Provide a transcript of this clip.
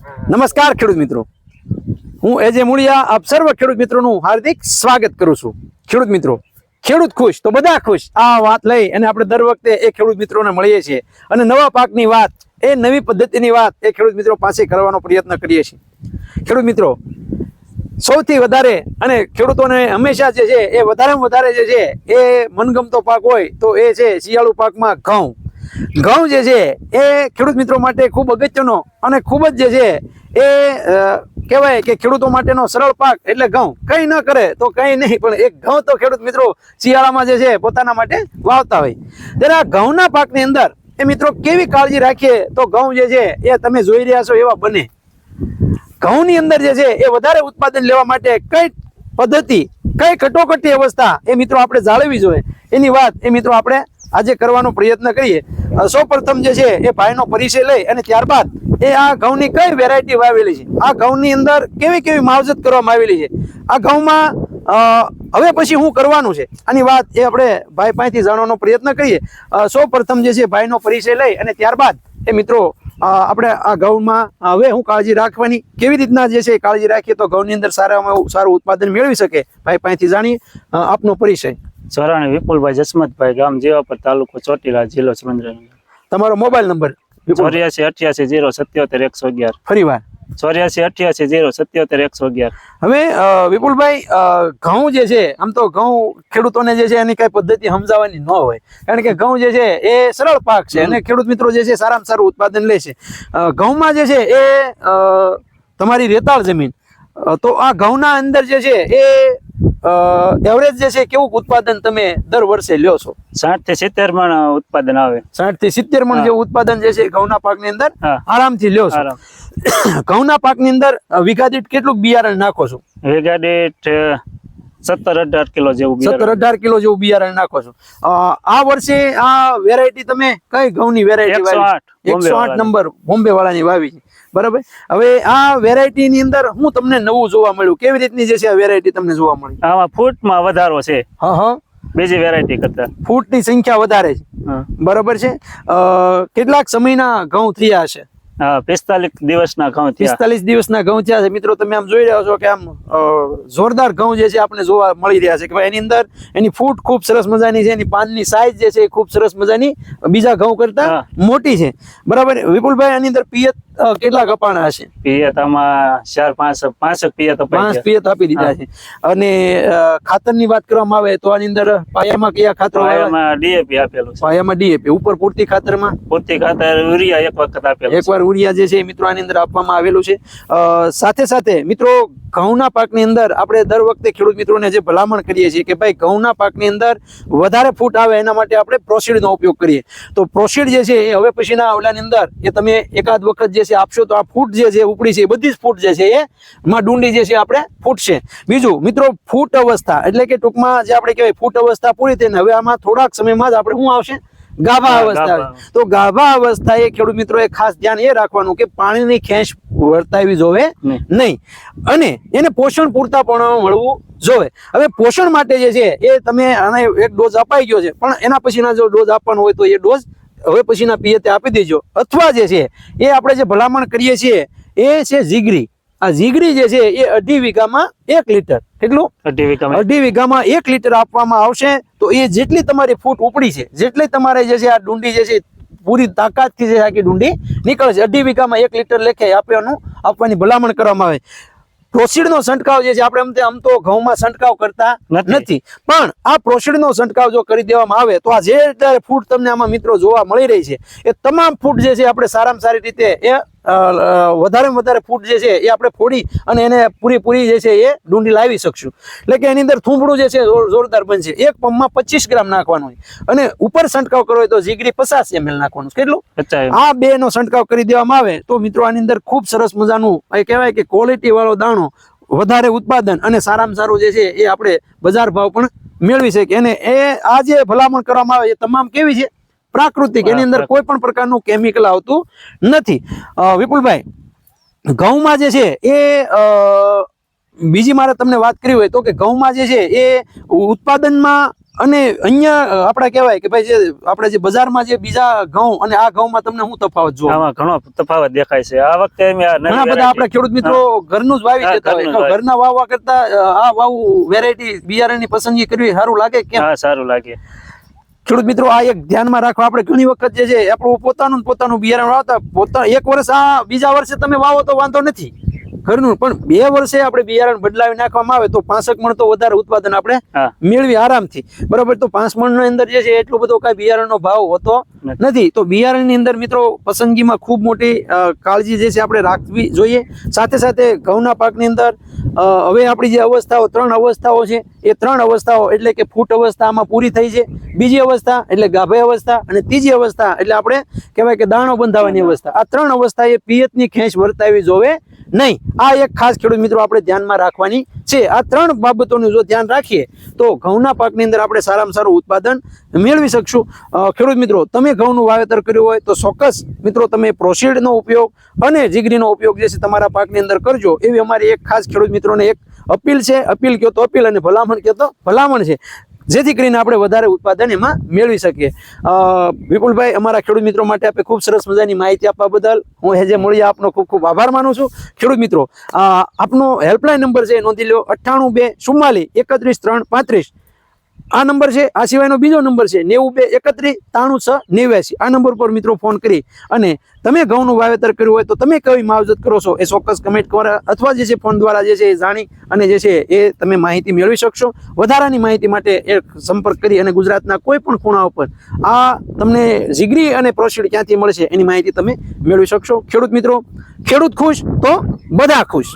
નમસ્કાર ખેડૂત મિત્રો. હું એજે મૂળિયા, આપ સર્વ ખેડૂત મિત્રોનું હાર્દિક સ્વાગત કરું છું. ખેડૂત મિત્રો, ખેડૂત ખુશ તો બધા ખુશ. આ વાત લઈ અને આપણે દર વખતે એ ખેડૂત મિત્રોને મળીએ છીએ. અને નવા પાકની વાત, એ નવી પદ્ધતિની વાત એ ખેડૂત મિત્રો પાસે કરવાનો પ્રયત્ન કરીએ છીએ. ખેડૂત મિત્રો, સૌથી વધારે અને ખેડૂતોને હંમેશા જે છે, એ વધારેમાં વધારે જે છે, એ મનગમતો પાક હોય તો એ છે શિયાળુ પાકમાં ઘઉં. ઘઉં જે છે એ ખેડૂત મિત્રો માટે ખૂબ અગત્યનો અને ખૂબ જ જે છે એ કહેવાય કે ખેડૂતો માટેનો સરળ પાક એટલે ઘઉં. કંઈ ન કરે તો કંઈ નહીં, પણ એક ઘઉં તો ખેડૂત મિત્રો શિયાળામાં જે છે પોતાના માટે વાવતા હોય. ત્યારે આ ઘઉંના પાકની અંદર એ મિત્રો કેવી કાળજી રાખીએ તો ઘઉં જે છે એ તમે જોઈ રહ્યા છો એવા બને. ઘઉંની અંદર જે છે એ વધારે ઉત્પાદન લેવા માટે કઈ પદ્ધતિ, કઈ કટોકટી અવસ્થા એ મિત્રો આપણે જાળવવી જોઈએ. એની વાત એ મિત્રો આપણે આજે કરવાનો પ્રયત્ન કરીએ. સૌપ્રથમ જે છે, એ ભાઈનો પરિચય લઈ અને ત્યારબાદ એ આ ઘઉંની કઈ વેરાયટી વાવેલી છે? આ ઘઉંની અંદર કેવી કેવી માવજત કરવામાં આવેલી છે? આ ઘઉંમાં હવે પછી શું કરવાનું છે? આની વાત એ આપણે ભાઈ પાસેથી જાણવાનો પ્રયત્ન કરીએ. સૌ સૌપ્રથમ જે છે, ભાઈનો પરિચય લઈ અને ત્યારબાદ એ મિત્રો આપણે આ ઘઉંમાં, હવે હું કાળજી રાખવાની, કેવી રીતના જે છે કાળજી રાખીએ તો ઘઉંની અંદર સારામાં સારું ઉત્પાદન મેળવી શકે? ભાઈ પાસેથી જાણીએ. આપનો પરિચય. સોરાણી વિપુલભાઈ જસમતભાઈ ગામ જીવાપર તાલુકો ચોટીલા જિલ્લો સુરેન્દ્રનગર તમારો મોબાઈલ નંબર ચોર્યાસી અઠ્યાસી જીરો સત્યોતેર એકસો અગિયાર. ફરી વાર. ચોર્યાસી અઠ્યાસી જીરો સત્યોતેર એકસો અગિયાર. હવે વિપુલભાઈ ઘઉં જે છે આમ તો ઘઉં ખેડૂતોને જે છે એની કઈ પદ્ધતિ સમજાવવાની ન હોય. કારણ કે ઘઉં જે છે એ સરળ પાક છે અને ખેડૂત મિત્રો જે છે સારામાં સારું ઉત્પાદન લે છે. ઘઉંમાં જે છે એ તમારી રેતાળ જમીન. તો આ ઘઉંના અંદર જે છે એ એવરેજ જે છે કેવું ઉત્પાદન તમે દર વર્ષે લ્યો છો? સાઠથી સિત્તેર મણ ઉત્પાદન આવે. સાઠથી સિત્તેર મણ જે જેવું ઉત્પાદન જે છે ઘઉંના પાકની અંદર આરામથી લ્યો છો. આરામ. ઘઉંના પાકની અંદર વીઘા દીઠ કેટલું બિયારણ નાખો છો? વિઘા દીઠ સત્તર અઢાર કિલો જેવું સત્તર અઢાર કિલો જેવું બિયારણ નાખો છો. આ વર્ષે આ વેરાયટી તમે કઈ ઘઉંની વેરાયટી બોમ્બે એકસો આઠ નંબર બોમ્બે વાળાની વાવી છે. બરાબર? હવે આ વેરાયટી ની અંદર હું તમને નવું જોવા મળ્યું. કેવી રીતની જે છે આ વેરાયટી તમને જોવા મળી? આમાં ફૂટમાં વધારો છે. હા હા. બીજી વેરાયટી કરતા. ફૂટની સંખ્યા વધારે છે. બરાબર છે? કેટલાક સમયના ઘઉં થયા છે પિસ્તાલીસ દિવસના ઘઉં પિસ્તાલીસ દિવસના ઘઉં થયા છે. મિત્રો તમે આમ જોઈ રહ્યા છો કે આમ જોરદાર ઘઉં જે છે આપણે જોવા મળી રહ્યા છે કે ભાઈ એની અંદર એની ફૂટ ખૂબ સરસ મજાની છે એની પાનની સાઈઝ જે છે એ ખૂબ સરસ મજાની બીજા ઘઉં કરતા મોટી છે. બરાબર? વિપુલભાઈ આની અંદર પિયત કેટલા કપાણા હશે? પિયત આમાં ચાર પાંચ પાંચ પિયત પાંચ પિયત આપી દીધા છે. અને ખાતરની વાત કરવામાં આવે તો આની અંદર પાયામાં કયા ખાતરો આવ્યા ડીએપી આપેલું પાયામાં ડીએપી ઉપર પૂરતી ખાતરમાં? પૂરતી ખાતર યુરિયા એક વખત આપેલું એકવાર ઉરિયા જે છે એ મિત્રો આની અંદર આપવામાં આવેલું છે. સાથે સાથે મિત્રો ઘઉંના પાકની અંદર આપણે દર વખતે ખેડૂત મિત્રોને જે ભલામણ કરીએ છીએ કે ભાઈ ઘઉંના પાકની અંદર વધારે ફૂટ આવે એના માટે આપણે પ્રોસીડનો ઉપયોગ કરીએ. તો પ્રોસીડ જે છે એ હવે પછીના આવલાની અંદર એ તમે એકાદ વખત જે છે આપશો તો આ ફૂટ જે છે ઉપડી છે એ બધી જ ફૂટ જે છે એ માં ડુંડી જે છે આપણે ફૂટશે. બીજું મિત્રો ફૂટ અવસ્થા એટલે કે ટૂંકમાં જે આપણે કહેવાય ફૂટ અવસ્થા પૂરી થઈને હવે આમાં થોડાક સમયમાં જ આપણે શું આવશે? ગાભા અવસ્થા. આવે. તો ગાભા અવસ્થાએ ખેડૂત મિત્રોએ ખાસ ધ્યાન એ રાખવાનું કે પાણીની ખેંચ વર્તાવી જોવે નહીં. અને એને પોષણ પૂરતા પણ મળવું જોવે. હવે પોષણ માટે જે છે એ તમે આને એક ડોઝ અપાઈ ગયો છે પણ એના પછીના જો ડોઝ આપવાનો હોય તો એ ડોઝ હવે પછીના પિયતે આપી દેજો. અથવા જે છે એ આપણે જે ભલામણ કરીએ છીએ એ છે જીગરી. આ ઝીગડી જે છે એ અઢી વીઘામાં એક લીટર. કેટલું? અઢી વીઘામાં અઢી વીઘામાં એક લીટર આપવામાં આવશે. તો એ જેટલી તમારી ફૂટ ઉપડી છે જેટલી તમારે જે છે આ ડુંડી જે છે પૂરી તાકાતથી જે આખી ડુંડી નીકળે છે. અઢી વીઘામાં એક લીટર લેખે આપવાનું આપવાની ભલામણ કરવામાં આવે. પ્રોસીડનો છંટકાવ જે છે આપણે આમ તો ઘઉંમાં છંટકાવ કરતા નથી. પણ આ પ્રોસીડનો છંટકાવ જો કરી દેવામાં આવે તો આ જે ફૂટ તમને આમાં મિત્રો જોવા મળી રહી છે એ તમામ ફૂટ જે છે આપણે સારામાં સારી રીતે એ વધારેમાં વધારે ફૂટ જે છે એ આપણે ફોડી અને એને પૂરેપૂરી જે છે એ ડુંડી લાવી શકશું. એટલે કે એની અંદર થૂંભડું જે છે જોર- જોરદાર બનશે. એક પંપમાં પચીસ ગ્રામ નાખવાનું હોય. અને ઉપર છંટકાવ કરવો હોય તો જીગરી પચાસ એમએલ નાખવાનું. કેટલું? આ બે નો છંટકાવ કરી દેવામાં આવે તો મિત્રો આની અંદર ખૂબ સરસ મજાનું એ કહેવાય કે ક્વોલિટી વાળો દાણો વધારે ઉત્પાદન અને સારામાં સારું જે છે એ આપણે બજાર ભાવ પણ મેળવી શકીએ. અને એ આ જે ભલામણ કરવામાં આવે એ તમામ કેવી છે? પ્રાકૃતિક એની અંદર કોઈ પણ પ્રકારનું કેમિકલ આવતું નથી. વિપુલભાઈ ઘઉંમાં જે છે એ બીજી મારે તમને વાત કરી હોય તો કે ઘઉંમાં જે છે એ ઉત્પાદનમાં અને અહીંયા આપણે કહેવાય કે ભાઈ જે આપણે જે બજારમાં જે બીજા ઘઉં અને આ ઘઉંમાં તમને શું તફાવત જોવા? આમાં ઘણો તફાવત દેખાય છે. આ વખતે ઘણા બધા આપણે ખેડૂત મિત્રો ઘરનું જ વાવી દેતા હોય. ઘરનું વાવવા કરતા આ વાવું વેરાયટી બિયારણની પસંદગી કરવી સારું લાગે કે હા સારું લાગે. ખેડૂત મિત્રો આ એક ધ્યાનમાં રાખો આપણે ઘણી વખત જે છે આપણું પોતાનું પોતાનું બિયારણ વાવતા પોતા એક વર્ષ આ બીજા વર્ષે તમે વાવો તો વાંધો નથી. ઘરનું પણ બે વર્ષે આપણે બિયારણ બદલાવી નાખવામાં આવે તો પાંસઠ મણ તો વધારે ઉત્પાદન આપણે મેળવી આરામથી. બરાબર તો પાંચ મણની અંદર જે છે એટલો બધો કાંઈ બિયારણનો ભાવ હોતો નથી. તો બિયારણની અંદર મિત્રો પસંદગીમાં ખૂબ મોટી કાળજી જે છે આપણે રાખવી જોઈએ. સાથે સાથે ઘઉંના પાકની અંદર હવે આપણી જે અવસ્થાઓ, ત્રણ અવસ્થાઓ છે, એ ત્રણ અવસ્થાઓ એટલે કે ફૂટ અવસ્થામાં પૂરી થઈ છે, બીજી અવસ્થા એટલે ગાભે અવસ્થા અને ત્રીજી અવસ્થા એટલે આપણે કહેવાય કે દાણો બંધાવાની અવસ્થા. આ ત્રણ અવસ્થા એ પિયતની ખેંચ વર્તાવી જોવે નહીં. આ એક ખાસ ખેડૂત મિત્રો આપણે ધ્યાનમાં રાખવાની છે. આ ત્રણ બાબતોનું જો ધ્યાન રાખીએ, તો ઘઉંના પાકની અંદર આપણે સારામાં સારું ઉત્પાદન મેળવી શકશું. ખેડૂત મિત્રો, તમે ઘઉંનું વાવેતર કર્યું હોય તો ચોક્કસ મિત્રો તમે પ્રોસીડનો ઉપયોગ અને જીગરીનો ઉપયોગ જે છે તમારા પાકની અંદર કરજો. એવી અમારી એક ખાસ ખેડૂત મિત્રોને એક અપીલ છે. અપીલ કહો તો અપીલ અને ભલામણ કહો તો ભલામણ છે. જેથી કરીને આપણે વધારે ઉત્પાદન એમાં મેળવી શકીએ. વિપુલભાઈ, અમારા ખેડૂત મિત્રો માટે આપણે ખૂબ સરસ મજાની માહિતી આપવા બદલ હું હેજે મળીએ આપનો ખૂબ ખૂબ આભાર માનું છું. ખેડૂત મિત્રો આપનો હેલ્પલાઇન નંબર છે નોંધી લો અઠ્ઠાણું બે ચુમ્માલી એકત્રીસ ત્રણ પાંત્રીસ. આ નંબર છે, આ સિવાયનો બીજો નંબર છે, નેવું બે એકત્રીસ ત્રાણું છ નેવ્યાસી. આ નંબર પર મિત્રો ફોન કરી અને તમે ઘઉંનું વાવેતર કર્યું હોય તો તમે કઈ માવજત કરો છો એ ચોક્કસ કમેન્ટ દ્વારા અથવા જે છે ફોન દ્વારા જે છે એ જાણી અને જે છે એ તમે માહિતી મેળવી શકશો. વધારાની માહિતી માટે એ સંપર્ક કરી અને ગુજરાતના કોઈ પણ ખૂણા ઉપર આ તમને જીગરી અને પ્રોસીડ ક્યાંથી મળશે એની માહિતી તમે મેળવી શકશો. ખેડૂત મિત્રો, ખેડૂત ખુશ તો બધા ખુશ.